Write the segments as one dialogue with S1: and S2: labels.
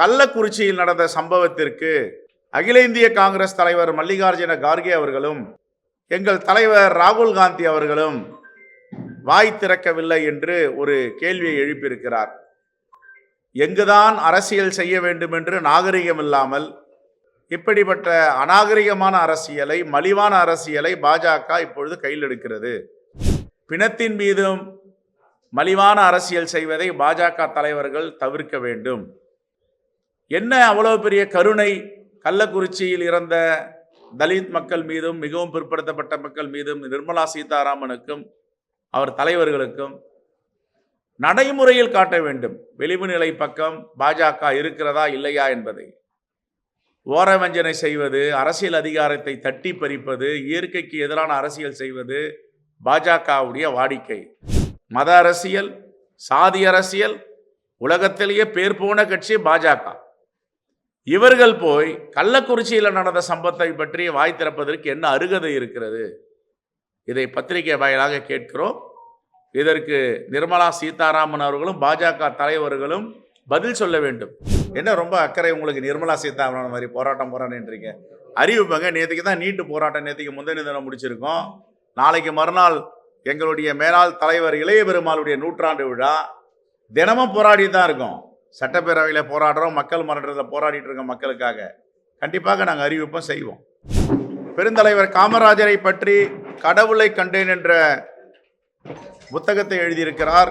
S1: கள்ளக்குறிச்சியில் நடந்த சம்பவத்திற்கு அகில இந்திய காங்கிரஸ் தலைவர் மல்லிகார்ஜுன கார்கே அவர்களும் எங்கள் தலைவர் ராகுல் காந்தி அவர்களும் வாய் திறக்கவில்லை என்று ஒரு கேள்வியை எழுப்பியிருக்கிறார். எங்குதான் அரசியல் செய்ய வேண்டும் என்று நாகரிகம் இல்லாமல் இப்படிப்பட்ட அநாகரிகமான அரசியலை மலிவான அரசியலை பாஜக இப்பொழுது கையில் எடுக்கிறது. பிணத்தின் மீதும் மலிவான அரசியல் செய்வதை பாஜக தலைவர்கள் தவிர்க்க வேண்டும். என்ன அவ்வளவு பெரிய கருணை? கள்ளக்குறிச்சியில் இறந்த தலித் மக்கள் மீதும் மிகவும் பிற்படுத்தப்பட்ட மக்கள் மீதும் நிர்மலா சீதாராமனுக்கும் அவர் தலைவர்களுக்கும் நடைமுறையில் காட்ட வேண்டும். வெளிவு நிலை பக்கம் பாஜக இருக்கிறதா இல்லையா என்பதை. ஓரவஞ்சனை செய்வது அரசியல் அதிகாரத்தை தட்டி பறிப்பது இயற்கைக்கு எதிரான அரசியல் செய்வது பாஜகவுடைய வாடிக்கை. மத அரசியல் சாதி அரசியல் உலகத்திலேயே பேர் போன கட்சி பாஜக. இவர்கள் போய் கள்ளக்குறிச்சியில் நடந்த சம்பத்தை பற்றி வாய் திறப்பதற்கு என்ன அருகதை இருக்கிறது? இதை பத்திரிகை வாயிலாக கேட்கிறோம். இதற்கு நிர்மலா சீதாராமன் அவர்களும் பாஜக தலைவர்களும் பதில் சொல்ல வேண்டும். என்ன ரொம்ப அக்கறை உங்களுக்கு நிர்மலா சீதாராமன் மாதிரி போராட்டம் போராட்டன்றீங்க அறிவிப்பாங்க நேற்றுக்கு தான் நீட்டு போராட்டம் நேற்றுக்கு முந்தின தினம் முடிச்சிருக்கோம். நாளைக்கு மறுநாள் எங்களுடைய மேலாள் தலைவர் இளைய பெருமாளுடைய நூற்றாண்டு விழா. தினமும் போராடி தான் இருக்கோம். சட்டப்பேரவையில் போராடுறோம் மக்கள் மன்றத்தில் போராடிட்டு இருக்க மக்களுக்காக. கண்டிப்பாக நாங்கள் அறிவிப்போம் செய்வோம். பெருந்தலைவர் காமராஜரை பற்றி கடவுளை கண்டேன் என்ற புத்தகத்தை எழுதியிருக்கிறார்.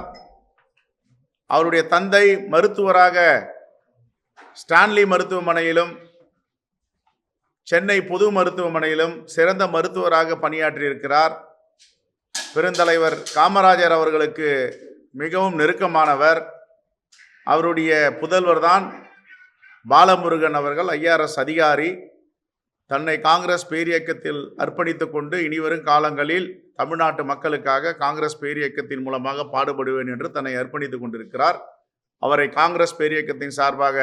S1: அவருடைய தந்தை மருத்துவராக ஸ்டான்லி மருத்துவமனையிலும் சென்னை பொது மருத்துவமனையிலும் சிறந்த மருத்துவராக பணியாற்றியிருக்கிறார். பெருந்தலைவர் காமராஜர் அவர்களுக்கு மிகவும் நெருக்கமானவர். அவருடைய புதல்வர் தான் பாலமுருகன் அவர்கள் ஐஆர்எஸ் அதிகாரி. தன்னை காங்கிரஸ் பேரியக்கத்தில் அர்ப்பணித்து கொண்டு இனிவரும் காலங்களில் தமிழ்நாட்டு மக்களுக்காக காங்கிரஸ் பேரியக்கத்தின் மூலமாக பாடுபடுவேன் என்று தன்னை அர்ப்பணித்துக் கொண்டிருக்கிறார். அவரை காங்கிரஸ் பேரியக்கத்தின் சார்பாக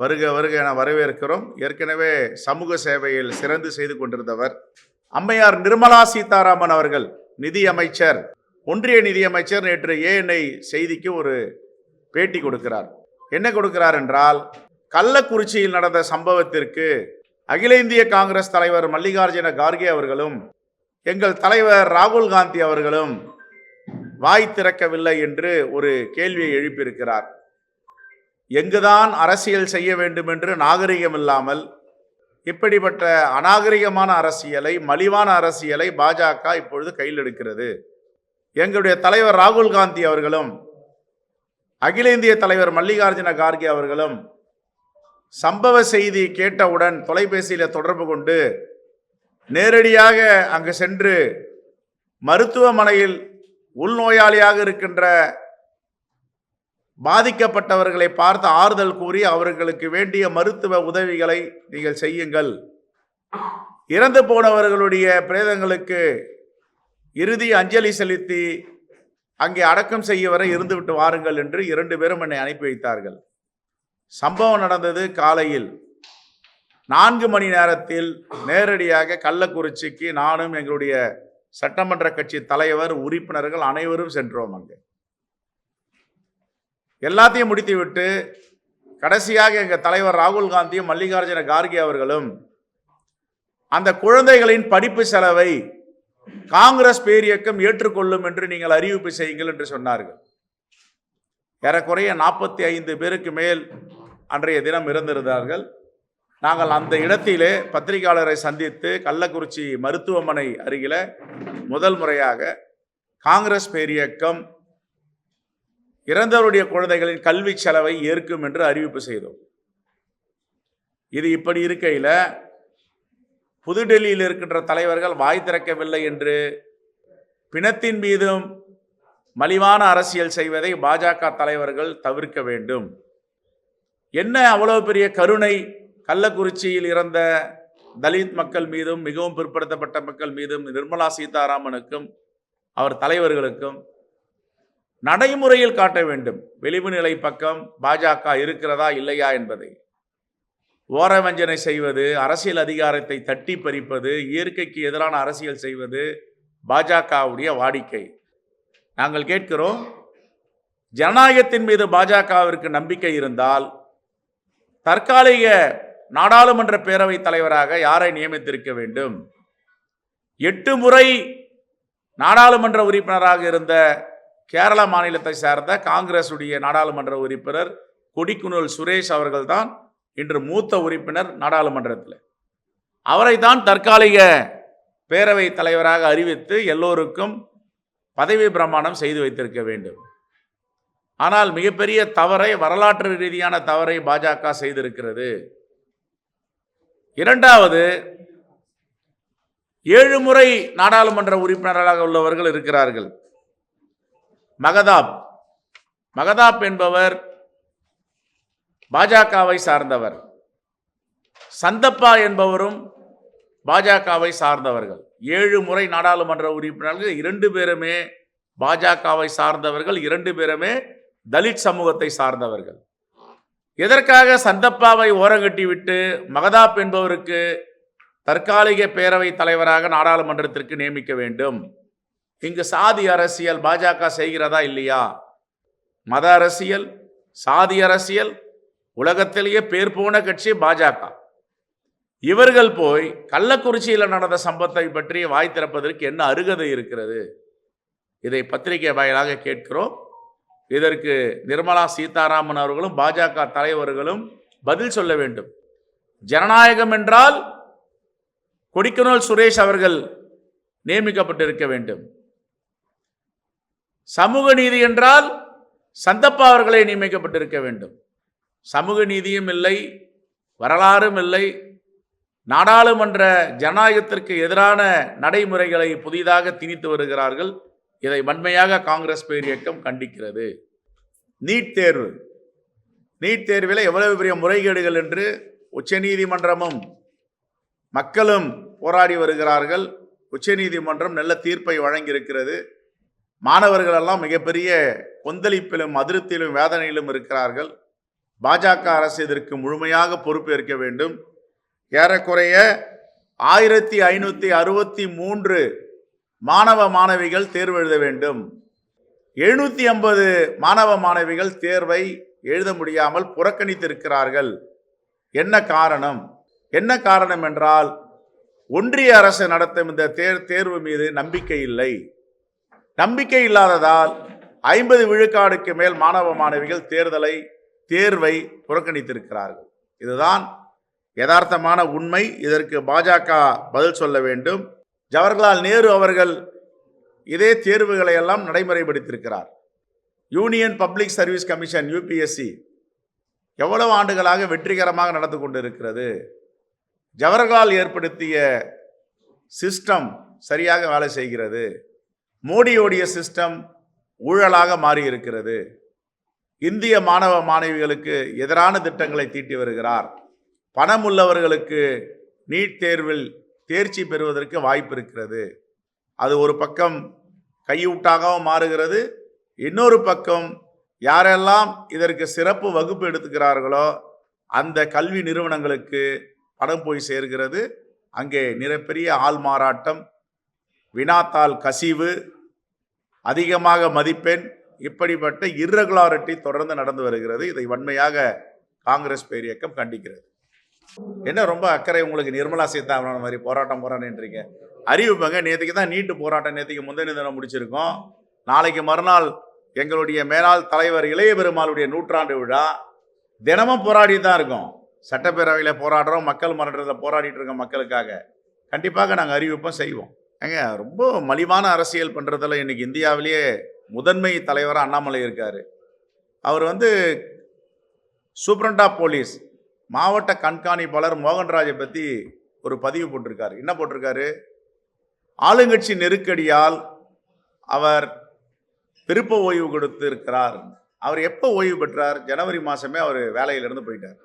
S1: வருக வருக என வரவேற்கிறோம். ஏற்கனவே சமூக சேவையில் சிறந்து செய்து கொண்டிருந்தவர் அம்மையார் நிர்மலா சீதாராமன் அவர்கள் நிதியமைச்சர் ஒன்றிய நிதியமைச்சர் நேற்று ஏஎன்ஐ செய்திக்கு ஒரு பேட்டி கொடுக்கிறார். என்ன கொடுக்கிறார் என்றால் கள்ளக்குறிச்சியில் நடந்த சம்பவத்திற்கு அகில இந்திய காங்கிரஸ் தலைவர் மல்லிகார்ஜுன கார்கே அவர்களும் எங்கள் தலைவர் ராகுல் காந்தி அவர்களும் வாய் திறக்கவில்லை என்று ஒரு கேள்வியை எழுப்பியிருக்கிறார். எங்குதான் அரசியல் செய்ய வேண்டும் என்று நாகரிகம் இல்லாமல் இப்படிப்பட்ட அநாகரிகமான அரசியலை மலிவான அரசியலை பாஜக இப்பொழுது கையில் எடுக்கிறது. எங்களுடைய தலைவர் ராகுல் காந்தி அவர்களும் அகில இந்திய தலைவர் மல்லிகார்ஜுன கார்கே அவர்களும் சம்பவ செய்தி கேட்டவுடன் தொலைபேசியில் தொடர்பு கொண்டு நேரடியாக அங்கு சென்று மருத்துவமனையில் உள்நோயாளியாக இருக்கின்ற பாதிக்கப்பட்டவர்களை பார்த்து ஆறுதல் கூறி அவர்களுக்கு வேண்டிய மருத்துவ உதவிகளை நீங்கள் செய்யுங்கள். இறந்து போனவர்களுடைய பிரேதங்களுக்கு இறுதி அஞ்சலி செலுத்தி அங்கே அடக்கம் செய்ய வரை இருந்துவிட்டு வாருங்கள் என்று இரண்டு பேரும் என்னை அனுப்பி வைத்தார்கள். சம்பவம் நடந்தது காலையில். நான்கு மணி நேரத்தில் நேரடியாக கள்ளக்குறிச்சிக்கு நானும் எங்களுடைய சட்டமன்ற கட்சி தலைவர் உறுப்பினர்கள் அனைவரும் சென்றோம் அங்கே. எல்லாத்தையும் முடித்துவிட்டு கடைசியாக எங்கள் தலைவர் ராகுல் காந்தியும் மல்லிகார்ஜுன கார்கே அவர்களும் அந்த குழந்தைகளின் படிப்பு செலவை காங்கிரஸ் பேரியக்கம் ஏற்றுக்கொள்ளும் என்று நீங்கள் அறிவிப்பு செய்யுங்கள் என்று சொன்னார்கள். ஏறக்குறைய நாற்பத்தி ஐந்து பேருக்கு மேல் அன்றைய தினம் இருந்திருந்தார்கள் நாங்கள் அந்த இடத்திலே பத்திரிகையாளரை சந்தித்து கள்ளக்குறிச்சி மருத்துவமனை அருகில முதல் முறையாக காங்கிரஸ் பேரியக்கம் இறந்தவருடைய குழந்தைகளின் கல்வி செலவை ஏற்கும் என்று அறிவிப்பு செய்தோம். இது இப்படி இருக்கையில் புதுடெல்லியில் இருக்கின்ற தலைவர்கள் வாய் திறக்கவில்லை என்று பிணத்தின் மீதும் மலிவான அரசியல் செய்வதை பாஜக தலைவர்கள் தவிர்க்க வேண்டும். என்ன அவ்வளோ பெரிய கருணை கள்ளக்குறிச்சியில் இறந்த தலித் மக்கள் மீதும் மிகவும் பிற்படுத்தப்பட்ட மக்கள் மீதும் நிர்மலா சீதாராமனுக்கும் அவர் தலைவர்களுக்கும் நடைமுறையில் காட்ட வேண்டும். வெளிவு நிலை பக்கம் பாஜக இருக்கிறதா இல்லையா என்பதை. ஓரவஞ்சனை செய்வது அரசியல் அதிகாரத்தை தட்டி பறிப்பது இயற்கைக்கு எதிரான அரசியல் செய்வது பாஜகவுடைய வாடிக்கை. நாங்கள் கேட்கிறோம் ஜனநாயகத்தின் மீது பாஜகவிற்கு நம்பிக்கை இருந்தால் தற்காலிக நாடாளுமன்ற பேரவைத் தலைவராக யாரை நியமித்திருக்க வேண்டும்? எட்டு முறை நாடாளுமன்ற உறுப்பினராக இருந்த கேரள மாநிலத்தை சார்ந்த காங்கிரசுடைய நாடாளுமன்ற உறுப்பினர் கொடிக்குனல் சுரேஷ் அவர்கள்தான் இன்று மூத்த உறுப்பினர் நாடாளுமன்றத்தில். அவரை தான் தற்காலிக பேரவை தலைவராக அறிவித்து எல்லோருக்கும் பதவி பிரமாணம் செய்து வைத்திருக்க வேண்டும். ஆனால் மிகப்பெரிய தவறை வரலாற்று ரீதியான தவறை பாஜக செய்திருக்கிறது. இரண்டாவது ஏழு முறை நாடாளுமன்ற உறுப்பினர்களாக உள்ளவர்கள் இருக்கிறார்கள். மகதாப். மகதாப் என்பவர் பாஜகவை சார்ந்தவர். சந்தப்பா என்பவரும் பாஜகவை சார்ந்தவர்கள். ஏழு முறை நாடாளுமன்ற உறுப்பினர்கள் இரண்டு பேருமே பாஜகவை சார்ந்தவர்கள் இரண்டு பேருமே தலித் சமூகத்தை சார்ந்தவர்கள். எதற்காக சந்தப்பாவை ஓரங்கட்டி விட்டு மகதாப் என்பவருக்கு தற்காலிக பேரவை தலைவராக நாடாளுமன்றத்திற்கு நியமிக்க வேண்டும்? இங்கு சாதி அரசியல் பாஜக செய்கிறதா இல்லையா? மத அரசியல் சாதி அரசியல் உலகத்திலேயே பேர் போன கட்சி பாஜக. இவர்கள் போய் கள்ளக்குறிச்சியில் நடந்த சம்பவத்தை பற்றி வாய் திறப்பதற்கு என்ன அருகதை இருக்கிறது? இதை பத்திரிகை வாயிலாக கேட்கிறோம். இதற்கு நிர்மலா சீதாராமன் அவர்களும் பாஜக தலைவர்களும் பதில் சொல்ல வேண்டும். ஜனநாயகம் என்றால் கொடிக்கனோல் சுரேஷ் அவர்கள் நியமிக்கப்பட்டிருக்க வேண்டும். சமூக நீதி என்றால் சந்தப்பா அவர்களை நியமிக்கப்பட்டிருக்க வேண்டும். சமூக நீதியும் இல்லை வரலாறும் இல்லை. நாடாளுமன்ற ஜனநாயகத்திற்கு எதிரான நடைமுறைகளை புதிதாக திணித்து வருகிறார்கள். இதை வன்மையாக காங்கிரஸ் பேர் இயக்கம் கண்டிக்கிறது. நீட் தேர்வு. நீட் தேர்வில் எவ்வளவு பெரிய முறைகேடுகள் என்று உச்சநீதிமன்றமும் மக்களும் போராடி வருகிறார்கள். உச்சநீதிமன்றம் நல்ல தீர்ப்பை வழங்கியிருக்கிறது. மாணவர்களெல்லாம் மிகப்பெரிய கொந்தளிப்பிலும் அதிருப்தியிலும் வேதனையிலும் இருக்கிறார்கள். பாஜக அரசு இதற்கு முழுமையாக பொறுப்பேற்க வேண்டும். ஏறக்குறைய ஆயிரத்தி ஐநூற்றி அறுபத்தி மூன்று மாணவ மாணவிகள் தேர்வு எழுத வேண்டும். எழுநூற்றி ஐம்பது மாணவ மாணவிகள் தேர்வை எழுத முடியாமல் புறக்கணித்திருக்கிறார்கள். என்ன காரணம்? என்ன காரணம் என்றால் ஒன்றிய அரசு நடத்தும் இந்த தேர் தேர்வு மீது நம்பிக்கை இல்லை. நம்பிக்கை இல்லாததால் ஐம்பது விழுக்காடுக்கு மேல் மாணவ மாணவிகள் தேர்தலை தேர்வை புறக்கணித்திருக்கிறார்கள். இதுதான் யதார்த்தமான உண்மை. இதற்கு பாஜக பதில் சொல்ல வேண்டும். ஜவஹர்லால் நேரு அவர்கள் இதே தேர்வுகளை எல்லாம் நடைமுறைப்படுத்தியிருக்கிறார். Union public service commission UPSC எவ்வளவு ஆண்டுகளாக வெற்றிகரமாக நடந்து கொண்டிருக்கிறது. ஜவஹர்லால் ஏற்படுத்திய சிஸ்டம் சரியாக வேலை செய்கிறது. மோடியோடைய சிஸ்டம் ஊழலாக மாறி இருக்கிறது இந்திய மாணவ மாணவிகளுக்கு எதிரான திட்டங்களை தீட்டி வருகிறார். பணம் உள்ளவர்களுக்கு நீட் தேர்வில் தேர்ச்சி பெறுவதற்கு வாய்ப்பு இருக்கிறது. அது ஒரு பக்கம் கையூட்டாகவும் மாறுகிறது. இன்னொரு பக்கம் யாரெல்லாம் இதற்கு சிறப்பு வகுப்பு எடுத்துக்கிறார்களோ அந்த கல்வி நிறுவனங்களுக்கு பணம் போய் சேர்கிறது. அங்கே மிகப்பெரிய ஆள் மாறாட்டம் வினாத்தாள் கசிவு அதிகமாக மதிப்பெண் இப்படிப்பட்ட இர்ரெகுலாரிட்டி தொடர்ந்து நடந்து வருகிறது. இதை வன்மையாக காங்கிரஸ் பேரியக்கம் கண்டிக்கிறது. என்ன ரொம்ப அக்கறை உங்களுக்கு நிர்மலா சீதாராமன் மாதிரி போராட்டம் போராட்டன்றீங்க அறிவிப்பங்க நேற்றுக்கு தான் நீட்டு போராட்டம் நேற்றுக்கு முந்தின தினம் முடிச்சிருக்கோம். நாளைக்கு மறுநாள் எங்களுடைய மேலாள் தலைவர் இளைய பெருமாளுடைய நூற்றாண்டு விழா. தினமும் போராடி தான் இருக்கோம். சட்டப்பேரவையில் போராடுறோம். மக்கள் மன்றத்தில் போராடிட்டு இருக்கோம் மக்களுக்காக. கண்டிப்பாக நாங்கள் அறிவிப்போம் செய்வோம். ஏங்க ரொம்ப மலிவான அரசியல் பண்ணுறதில் இன்றைக்கி இந்தியாவிலேயே முதன்மை தலைவராக அண்ணாமலை இருக்கார். அவர் வந்து சூப்ரண்டா போலீஸ் மாவட்ட கண்காணிப்பாளர் மோகன்ராஜை பற்றி ஒரு பதிவு போட்டிருக்காரு. என்ன போட்டிருக்காரு? ஆளுங்கட்சி நெருக்கடியால் அவர் விருப்ப ஓய்வு கொடுத்திருக்கிறார். அவர் எப்போ ஓய்வு பெற்றார்? ஜனவரி மாதமே அவர் வேலையிலிருந்து போயிட்டார்.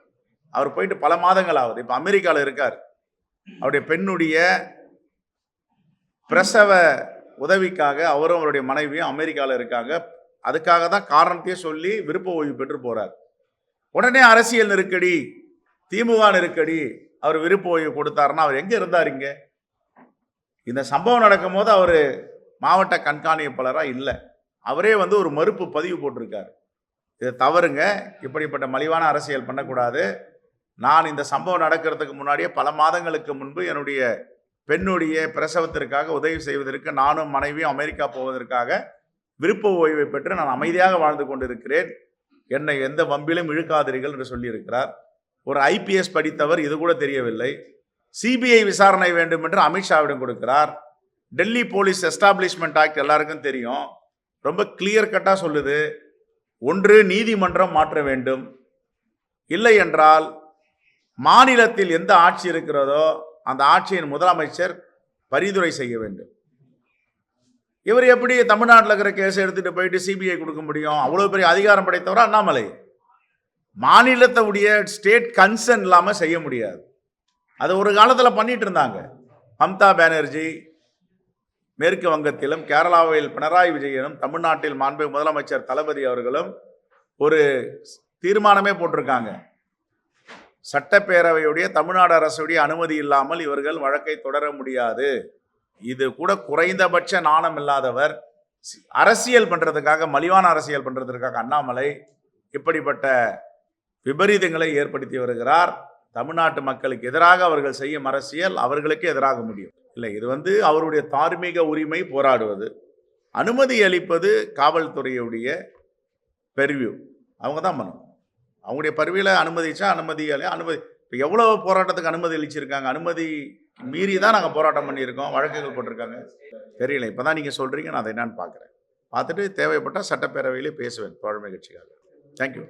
S1: அவர் போயிட்டு பல மாதங்கள் ஆகுது. இப்போ அமெரிக்காவில் இருக்கார். அவருடைய பெண்ணுடைய பிரசவ உதவிக்காக அவரும் அவருடைய மனைவியும் அமெரிக்காவில் இருக்காங்க. அதுக்காக தான் காரணத்தையே சொல்லி விருப்ப ஓய்வு பெற்று போகிறார் உடனே அரசியல் நெருக்கடி திமுக நெருக்கடி அவர் விருப்ப ஓய்வு கொடுத்தாருன்னா அவர் எங்கே இருந்தார் இங்கே? இந்த சம்பவம் நடக்கும்போது அவர் மாவட்ட கண்காணிப்பாளராக இல்லை. அவரே வந்து ஒரு மறுப்பு பதிவு போட்டிருக்காரு. இதை தவறுங்க. இப்படிப்பட்ட மலிவான அரசியல் பண்ணக்கூடாது. நான் இந்த சம்பவம் நடக்கிறதுக்கு முன்னாடியே பல மாதங்களுக்கு முன்பு என்னுடைய பெண்ணுடைய பிரசவத்திற்காக உதவி செய்வதற்கு நானும் மனைவியும் அமெரிக்கா போவதற்காக விருப்ப ஓய்வை பெற்று நான் அமைதியாக வாழ்ந்து கொண்டிருக்கிறேன். என்னை எந்த வம்பிலும் இழுக்காதீர்கள் என்று சொல்லியிருக்கிறார். ஒரு ஐபிஎஸ் படித்தவர் இது கூட தெரியவில்லை. சிபிஐ விசாரணை வேண்டும் என்று அமித்ஷாவிடம் கொடுக்கிறார். டெல்லி போலீஸ் எஸ்டாப்ளிஷ்மெண்ட் ஆக்ட் எல்லாருக்கும் தெரியும். ரொம்ப கிளியர் கட்டாக சொல்லுது. ஒன்று நீதிமன்றம் மாற்ற வேண்டும். இல்லை என்றால் மாநிலத்தில் எந்த ஆட்சி இருக்கிறதோ அந்த ஆட்சியின் முதலமைச்சர் பரிந்துரை செய்ய வேண்டும். இவர் எப்படி தமிழ்நாட்டில் இருக்கிற கேஸ் எடுத்துகிட்டு போயிட்டு சிபிஐ கொடுக்க முடியும்? அவ்வளோ பெரிய அதிகாரம் படைத்தவர் அண்ணாமலை. மாநிலத்துடைய ஸ்டேட் கன்சர்ன் இல்லாமல் செய்ய முடியாது. அது ஒரு காலத்தில் பண்ணிட்டு இருந்தாங்க. மம்தா பானர்ஜி மேற்கு வங்கத்திலும் கேரளாவில் பினராயி விஜயனும் தமிழ்நாட்டில் மாண்பு முதலமைச்சர் தளபதி அவர்களும் ஒரு தீர்மானமே போட்டிருக்காங்க. சட்டப்பேரவையுடைய தமிழ்நாடு அரசுடைய அனுமதி இல்லாமல் இவர்கள் வழக்கை தொடர முடியாது. இது கூட குறைந்தபட்ச நாணம் இல்லாதவர் அரசியல் பண்ணுறதுக்காக மலிவான அரசியல் பண்ணுறதுக்காக அண்ணாமலை இப்படிப்பட்ட விபரீதங்களை ஏற்படுத்தி வருகிறார். தமிழ்நாட்டு மக்களுக்கு எதிராக அவர்கள் செய்யும் அரசியல் அவர்களுக்கு எதிராக முடியும். இல்லை இது வந்து அவருடைய தார்மீக உரிமை போராடுவது. அனுமதி அளிப்பது காவல்துறையுடைய பெர்வியூ அவங்க தான் பண்ணணும். அவங்களுடைய பருவியில் அனுமதிச்சா அனுமதி அனுமதி. இப்போ எவ்வளோ போராட்டத்துக்கு அனுமதி அளிச்சிருக்காங்க? அனுமதி மீறி தான் நாங்கள் போராட்டம் பண்ணியிருக்கோம். வழக்குகள் போட்டிருக்காங்க. தெரியல. இப்போ தான் நீங்கள் சொல்கிறீங்க நான் அதை என்னான்னு பார்க்குறேன் பார்த்துட்டு தேவைப்பட்டால் சட்டப்பேரவையிலே பேசுவேன். தோழமை கட்சிக்காக. தேங்க்யூ